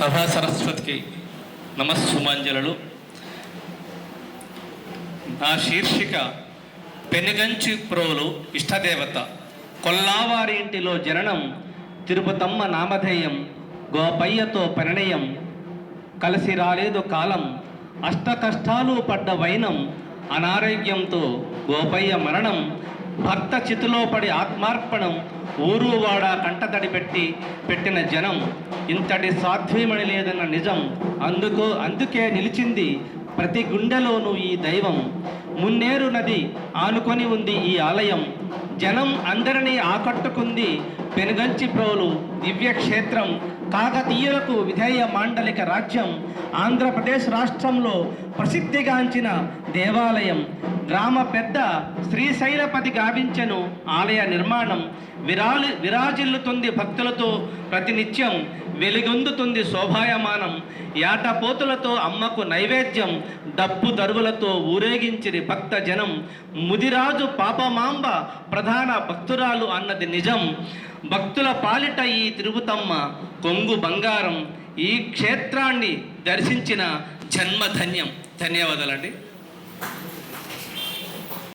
సభా సరస్వతికి నమస్సుమాంజలు నా శీర్షిక పెనుగంచి ప్రోలు ఇష్టదేవత. కొల్లావారి ఇంటిలో జననం తిరుపతమ్మ నామధేయం గోపయ్యతో పరిణయం కలిసి రాలేదు కాలం అష్ట కష్టాలు పడ్డ వైనం అనారోగ్యంతో గోపయ్య మరణం భర్త చితిలో పడి ఆత్మార్పణం ఊరు వాడ కంటతడి పెట్టి పెట్టిన జనం ఇంతటి సాధ్యమని లేదన్న నిజం అందుకు అందుకే నిలిచింది ప్రతి గుండెలోనూ ఈ దైవం. మున్నేరు నది ఆనుకొని ఉంది ఈ ఆలయం. జనం అందరినీ ఆకట్టుకుంది పెనుగంచి ప్రోలు దివ్యక్షేత్రం కాకతీయులకు విధేయ మాండలిక రాజ్యం ఆంధ్రప్రదేశ్ రాష్ట్రంలో ప్రసిద్ధిగాంచిన దేవాలయం. గ్రామ పెద్ద శ్రీశైలపతి గావించెను ఆలయ నిర్మాణం. విరాలి విరాజిల్లుతుంది భక్తులతో ప్రతినిత్యం వెలుగొందుతుంది శోభాయమానం. యాటపోతులతో అమ్మకు నైవేద్యం డప్పు దరువులతో ఊరేగించిరి భక్త జనం ముదిరాజు పాపమాంబ ప్రధాన భక్తురాలు అన్నది నిజం. భక్తుల పాలిట ఈ తిరుపతమ్మ కొంగు బంగారం ఈ క్షేత్రాన్ని దర్శించిన జన్మధన్యం. ధన్యవాదాలండి.